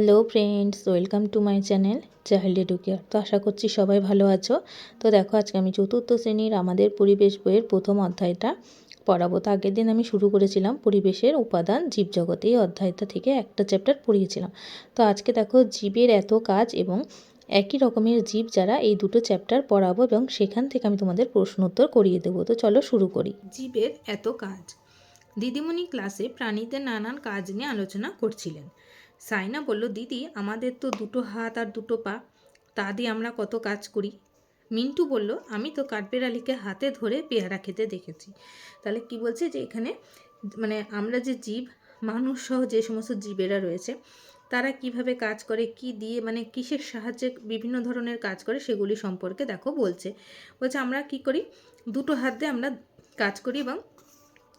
Hello friends, welcome to my channel child Educare তো আশা করছি সবাই ভালো আছো। তো দেখো, আজকে আমি চতুর্থ শ্রেণির আমাদের পরিবেশ বইয়ের প্রথম অধ্যায়টা পড়াবো। তো আগের দিন আমি শুরু করেছিলাম পরিবেশের উপাদান জীবজগতে। এই অধ্যায়টা থেকে একটা চ্যাপ্টার পড়িয়েছিলাম। তো আজকে দেখো, জীবের এত কাজ এবং একই রকমের জীব যারা এই দুটো চ্যাপ্টার পড়াবো এবং সেখান থেকে আমি তোমাদের প্রশ্ন উত্তর করিয়ে দেবো। তো চলো শুরু করি। জীবের এত কাজ। দিদিমণি ক্লাসে প্রাণীদের নানান কাজ নিয়ে আলোচনা করছিলেন। সাইনা বলল, দিদি, আমাদের তো দুটো হাত আর দুটো পা, তা দিয়ে আমরা কত কাজ করি? মিন্টু বলল, আমি তো কাঠবেড়ালিকে হাতে ধরে পেয়ারা খেতে দেখেছি। তাহলে কি বলছে যে এখানে মানে আমরা যে জীব, মানুষ সহ যে সমস্ত জীবেরা রয়েছে, তারা কীভাবে কাজ করে, কি দিয়ে মানে কিসের সাহায্যে বিভিন্ন ধরনের কাজ করে, সেগুলি সম্পর্কে দেখো বলছে। বলছে, আমরা কি করি? দুটো হাত দিয়ে আমরা কাজ করি এবং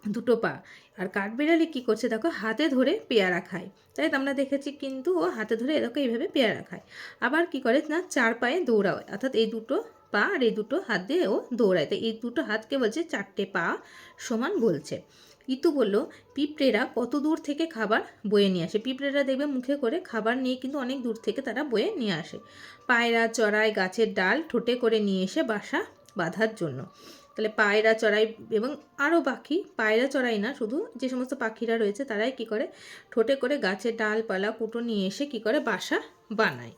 দুটো পা। আর কাঠবিড়ালি কী করছে দেখো, হাতে ধরে পেয়ারা খায়। তাই আমরা দেখেছি কিন্তু ও হাতে ধরে এরকম এইভাবে পেয়ারা খায়। আবার কি করে না, চার পায়ে দৌড়ায়। অর্থাৎ এই দুটো পা আর এই দুটো হাত দিয়ে ও দৌড়ায়। তাই এই দুটো হাতকে বলছে চারটে পা সমান বলছে। ইতু বলল, পিঁপড়েরা কত দূর থেকে খাবার বয়ে নিয়ে আসে? পিঁপড়েরা দেখবে মুখে করে খাবার নিয়ে কিন্তু অনেক দূর থেকে তারা বয়ে নিয়ে আসে। পায়রা, চড়াই, গাছের ডাল ঠোঁটে করে নিয়ে এসে বাসা বাঁধার জন্য। তাহলে পায়রা চড়াই এবং আরও পাখি, পায়রা চড়াই না, শুধু যে সমস্ত পাখিরা রয়েছে তারাই কি করে? ঠোঁটে করে গাছের ডালপালা কুটো নিয়ে এসে কি করে? বাসা বানায়।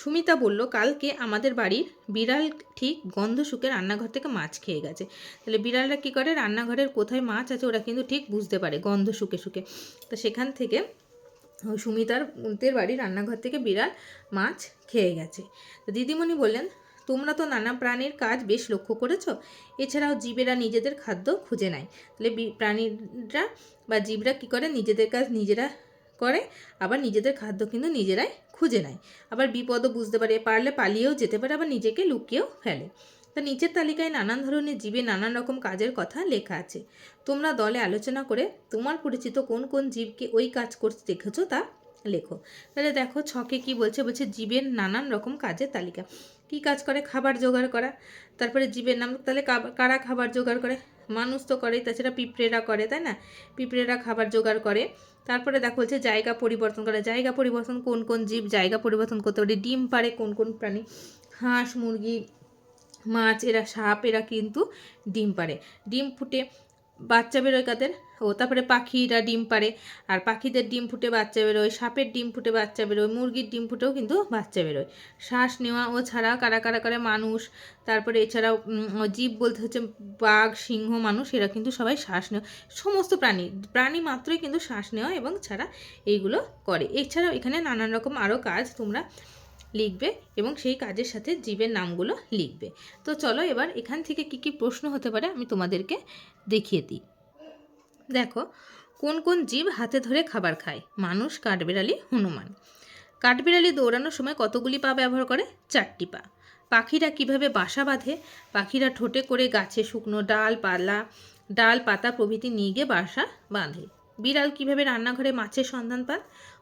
সুমিতা বলল, কালকে আমাদের বাড়ির বিড়াল ঠিক গন্ধ শুকে রান্নাঘর থেকে মাছ খেয়ে গেছে। তাহলে বিড়ালরা কী করে? রান্নাঘরের কোথায় মাছ আছে ওরা কিন্তু ঠিক বুঝতে পারে গন্ধ শুকে শুকে। তো সেখান থেকে সুমিতার বাড়ির রান্নাঘর থেকে বিড়াল মাছ খেয়ে গেছে। তো দিদিমণি বললেন তোমরা তো নানা প্রাণীর কাজ বেশ লক্ষ্য করেছ। এছাড়াও জীবেরা নিজেদের খাদ্য খুঁজে নেয়। তাহলে প্রাণীরা বা জীবরা কী করে? নিজেদের কাজ নিজেরা করে, আবার নিজেদের খাদ্য কিন্তু নিজেরাই খুঁজে নেয়। আবার বিপদও বুঝতে পারে, পারলে পালিয়েও যেতে পারে, আবার নিজেকে লুকিয়েও ফেলে। তা নিচের তালিকায় নানান ধরনের জীবে নানান রকম কাজের কথা লেখা আছে। তোমরা দলে আলোচনা করে তোমার পরিচিত কোন কোন জীবকে ওই কাজ করতে দেখেছ তা লেখো। তাহলে দেখো ছকে কি বলছে? বলছে জীবের নানান রকম কাজের তালিকা। কি কাজ করে? খাবার জোগাড় করা। তারপরে জীবের নাম, তাহলে কারা খাবার জোগাড় করে? মানুষ তো করে তাছাড়া পিঁপড়েরা করে, তাই না? পিঁপড়েরা খাবার জোগাড় করে। তারপরে দেখো হচ্ছে জায়গা পরিবর্তন করে। জায়গা পরিবর্তন, কোন কোন জীব জায়গা পরিবর্তন করতে পারে? ডিম পারে কোন কোন প্রাণী? হাঁস, মুরগি, মাছ, এরা সাপ, এরা কিন্তু ডিম পারে ডিম ফুটে বাচ্চা বেরোয় কাদের? ও, তারপরে পাখিরা ডিম পারে আর পাখিদের ডিম ফুটে বাচ্চা বেরোয়, সাপের ডিম ফুটে বাচ্চা বেরোয়, মুরগির ডিম ফুটেও কিন্তু বাচ্চা বেরোয়। শ্বাস নেওয়া ও ছাড়া কারা কারা করে মানুষ, তারপরে এছাড়াও জীব বলতে হচ্ছে বাঘ, সিংহ, মানুষ, এরা কিন্তু সবাই শ্বাস নেওয়া, সমস্ত প্রাণী প্রাণী মাত্রই কিন্তু শ্বাস নেওয়া এবং ছাড়া এইগুলো করে। এছাড়াও এখানে নানান রকম আরও কাজ তোমরা লিখবে এবং সেই কাজের সাথে জীবের নামগুলো লিখবে। তো চলো এবার এখান থেকে কি কি প্রশ্ন হতে পারে আমি তোমাদেরকে দেখিয়ে দিই। দেখো, কোন কোন জীব হাতে ধরে খাবার খায়? মানুষ, কাঠবিড়ালি, হনুমান। কাঠবিড়ালি দৌড়ানোর সময় কতগুলি পা ব্যবহার করে? চারটি পা। পাখিরা কীভাবে বাসা বাঁধে? পাখিরা ঠোঁটে করে গাছে শুকনো ডাল, পালা, ডাল, পাতা প্রভৃতি নিয়ে গিয়ে বাসা বাঁধে। বিড়াল কীভাবে রান্নাঘরে মাছের সন্ধান পান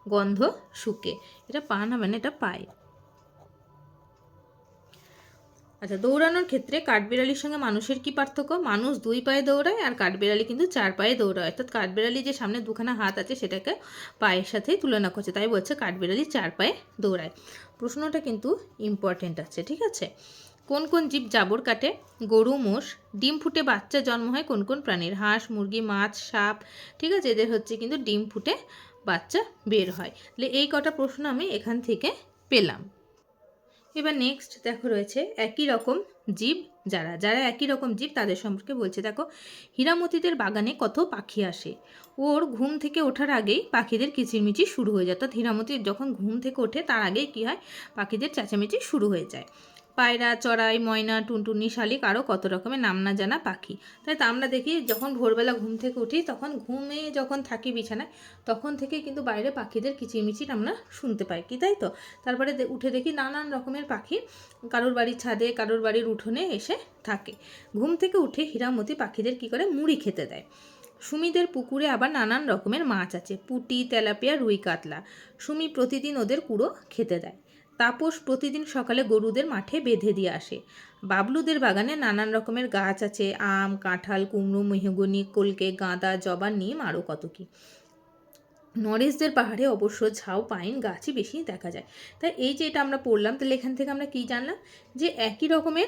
গন্ধ শুকে। এটা পা না মানে এটা পায়। আচ্ছা দৌড়ানোর ক্ষেত্রে কাঠবিড়ালির সঙ্গে মানুষের কি পার্থক্য? মানুষ দুই পায়ে দৌড়ায় আর কাঠবিড়ালি কিন্তু চার পায়ে দৌড়ায়। অর্থাৎ কাঠবিড়ালি যে সামনে দুখানা হাত আছে সেটাকে পায়ের সাথেই তুলনা করছে তাই বলছে কাঠবিড়ালি চার পায়ে দৌড়ায়। প্রশ্নটা কিন্তু ইম্পর্টেন্ট আছে, ঠিক আছে? কোন কোন জীব জাবর কাটে? গরু, মোষ, ডিম ফুটে বাচ্চা জন্ম হয় কোন কোন প্রাণীর? হাঁস, মুরগি, মাছ, সাপ, ঠিক আছে? এদের হচ্ছে কিন্তু ডিম ফুটে বাচ্চা বের হয়। তাহলে এই কটা প্রশ্ন আমি এখান থেকে পেলাম। এবার নেক্সট দেখো রয়েছে একই রকম জীব যারা যারা একই রকম জীব তাদের সম্পর্কে বলছে। দেখো, হীরামতিদের বাগানে কত পাখি আসে। ওর ঘুম থেকে ওঠার আগেই পাখিদের কিচিরমিচি শুরু হয়ে যায়। অর্থাৎ হীরামতির যখন ঘুম থেকে ওঠে, তার আগেই কী হয়? পাখিদের চেঁচামেচি শুরু হয়ে যায়। পায়রা, চড়াই, ময়না, টুনটুনি শালিক আরও কত রকমের নাম না জানা পাখি। তাই তো আমরা দেখি যখন ভোরবেলা ঘুম থেকে উঠি, তখন ঘুমে যখন থাকি বিছানায়, তখন থেকে কিন্তু বাইরে পাখিদের কিচিরমিচির আমরা শুনতে পাই। কি তাই তো? তারপরে উঠে দেখি নানান রকমের পাখি কারোর বাড়ির ছাদে, কারোর বাড়ির উঠোনে এসে থাকে। ঘুম থেকে উঠে হীরামতি পাখিদের কি করে? মুড়ি খেতে দেয়। সুমিদের পুকুরে আবার নানান রকমের মাছ আছে, পুটি, তেলাপিয়া, রুই কাতলা। সুমি প্রতিদিন ওদের কুড়ো খেতে দেয়। তাপস প্রতিদিন সকালে গরুদের মাঠে বেঁধে দিয়ে আসে। বাবলুদের বাগানে নানান রকমের গাছ আছে, আম, কাঁঠাল, কুমড়ো, মেহগনি, কলকে, গাঁদা, জবা, নিম, আরও কত কী। নরেশদের পাহাড়ে অবশ্য ঝাউ, পাইন গাছই বেশি দেখা যায়। তাই এই যে এটা আমরা পড়লাম, তাহলে এখান থেকে আমরা কী জানলাম? যে একই রকমের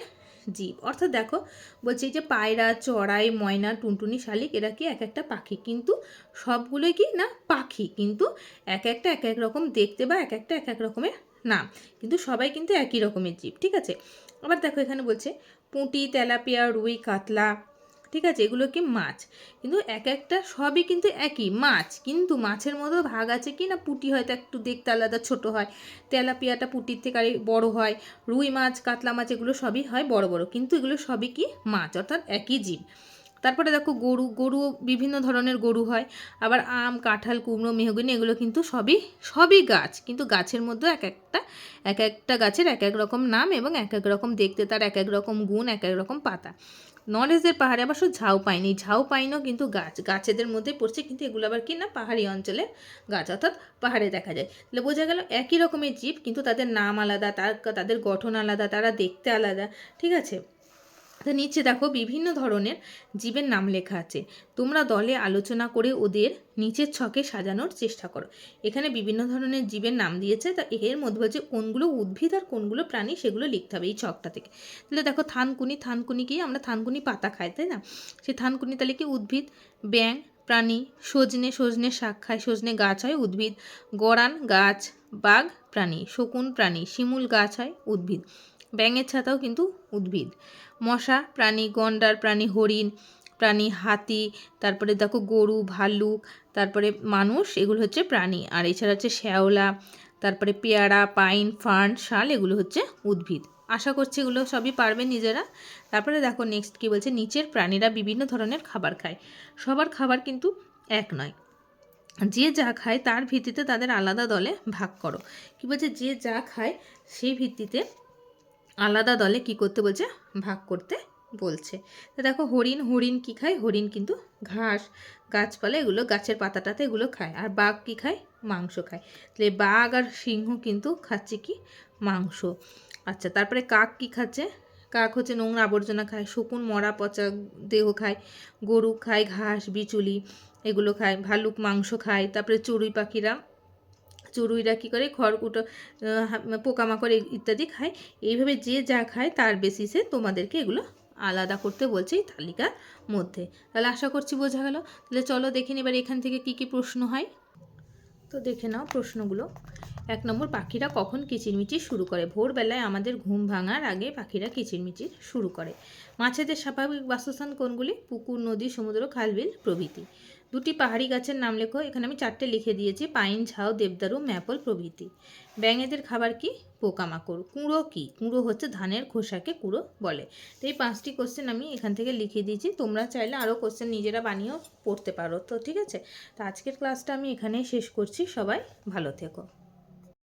জীব। অর্থাৎ দেখো, বলছি যে পায়রা, চড়াই, ময়না, টুনটুনি, শালিক, এরা কি এক একটা পাখি? কিন্তু সবগুলোই কি না, পাখি। কিন্তু এক একটা এক এক রকম দেখতে বা এক একটা এক এক রকমের নাম কিন্তু সবাই কিন্তু একই রকমের জীব, ঠিক আছে? আবার দেখো এখানে বলছে, পুঁটি, তেলাপিয়া, রুই, কাতলা, ঠিক আছে? এগুলো কি মাছ? কিন্তু এক একটা সবই কিন্তু একই, মাছ, কিন্তু মাছের মধ্যেও ভাগ আছে কি না? পুঁটি হয়তো একটু দেখতে আলাদা, ছোট হয়। তেলাপিয়াটা পুঁটির থেকে আর বড় হয়, রুই মাছ, কাতলা মাছ, এগুলো সবই হয় বড় বড়, কিন্তু এগুলো সবই কি মাছ, অর্থাৎ একই জীব। তারপরে দেখো গরু গরু বিভিন্ন ধরনের গরু হয়। আবার আম, কাঁঠাল, কুমড়ো, মেহগনি এগুলো কিন্তু সবই সবই গাছ। কিন্তু গাছের মধ্যে এক একটা এক একটা গাছের এক এক রকম নাম এবং এক এক রকম দেখতে, তার এক এক রকম গুণ, এক এক রকম পাতা। নলেজের পাহাড়ে আবার শুধু ঝাউ পাইনি ঝাউ পাইনও কিন্তু গাছ। গাছেদের মধ্যে পড়ছে, কিন্তু এগুলো আবার কি না, পাহাড়ি অঞ্চলে গাছ অর্থাৎ পাহাড়ে দেখা যায়। তাহলে বোঝা গেল একই রকমের জীব, কিন্তু তাদের নাম আলাদা, তার, তাদের গঠন আলাদা, তারা দেখতে আলাদা। ঠিক আছে? তো নিচে দেখো বিভিন্ন ধরনের জীবের নাম লেখা আছে। তোমরা দলে আলোচনা করে ওদের নিচের ছকে সাজানোর চেষ্টা করো। এখানে বিভিন্ন ধরনের জীবের নাম দিয়েছে, তা এর মধ্যে হচ্ছে কোনগুলো উদ্ভিদ আর কোনগুলো প্রাণী সেগুলো লিখতে হবে এই ছকটা থেকে। তাহলে দেখো থানকুনি থানকুনি কি? আমরা থানকুনি পাতা খাই, তাই না? সেই থানকুনি তাহলে কি উদ্ভিদ? ব্যাং প্রাণী, সজনে সজনে শাক খায়, সজনে গাছ হয় উদ্ভিদ। গড়ান গাছ, বাঘ, প্রাণী। শকুন, প্রাণী। শিমুল গাছ হয় উদ্ভিদ। ব্যাঙের ছাতাও কিন্তু উদ্ভিদ। মশা, প্রাণী, গন্ডার, প্রাণী হরিণ, প্রাণী হাতি, তারপরে দেখো গরু, ভাল্লুক, তারপরে মানুষ, এগুলো হচ্ছে প্রাণী। আর এছাড়া হচ্ছে শ্যাওলা, তারপরে পেয়ারা, পাইন, ফার্ন, শাল, এগুলো হচ্ছে উদ্ভিদ। আশা করছি এগুলো সবই পারবে নিজেরা। তারপরে দেখো নেক্সট কী বলছে, নিচের প্রাণীরা বিভিন্ন ধরনের খাবার খায়। সবার খাবার কিন্তু এক নয়। যে যা খায় তার ভিত্তিতে তাদের আলাদা দলে ভাগ করো। কী বলছে, যে যা খায় সেই ভিত্তিতে আলাদা দলে কি করতে বলছে? ভাগ করতে বলছে। তো দেখো, হরিণ হরিণ কি খায়? হরিণ কিন্তু ঘাস, গাছপালা, এগুলো গাছের পাতাটাতে এগুলো খায়। আর বাঘ কি খায়? মাংস খায়। তাহলে বাঘ আর সিংহ কিন্তু খাচ্ছে কি? মাংস। আচ্ছা তারপরে কাক কি খাচ্ছে? কাক হচ্ছে নোংরা আবর্জনা খায়, শকুন, মরা, পচা দেহ খায়, গরু খায়, ঘাস, বিচুলি এগুলো খায় ভালুক মাংস খায়, তারপরে চড়ুই পাখিরা চড়ুইরা কী করে খড়কুটো পোকামাকড় ইত্যাদি খায়। এইভাবে যে যা খায় তার বেসিসে তোমাদেরকে এগুলো আলাদা করতে বলছে এই তালিকার মধ্যে। তাহলে আশা করছি বোঝা গেল। তাহলে চলো দেখে এবার এখান থেকে কি কি প্রশ্ন হয়। তো দেখে নাও প্রশ্নগুলো। এক নম্বর, পাখিরা কখন কিচিরমিচির শুরু করে? ভোরবেলায় আমাদের ঘুম ভাঙার আগে পাখিরা কিচিরমিচির শুরু করে। মাছেদের স্বাভাবিক বাসস্থান কোনগুলি? পুকুর, নদী, সমুদ্র খালবিল প্রভৃতি। দুটি পাহাড়ি গাছের নাম লেখো, এখানে আমি চারটে লিখে দিয়েছি, পাইন, ঝাউ, দেবদারু, ম্যাপল প্রভৃতি। ব্যাঙেদের খাবার কি? পোকামাকড়। কুঁড়ো কি? কুঁড়ো হচ্ছে ধানের খোসাকে কুঁড়ো বলে। তো এই পাঁচটি কোশ্চেন আমি এখান থেকে লিখে দিয়েছি, তোমরা চাইলে আরও কোশ্চেন নিজেরা বানিয়েও পড়তে পারো। তো ঠিক আছে? তো আজকের ক্লাসটা আমি এখানেই শেষ করছি, সবাই ভালো থেকো।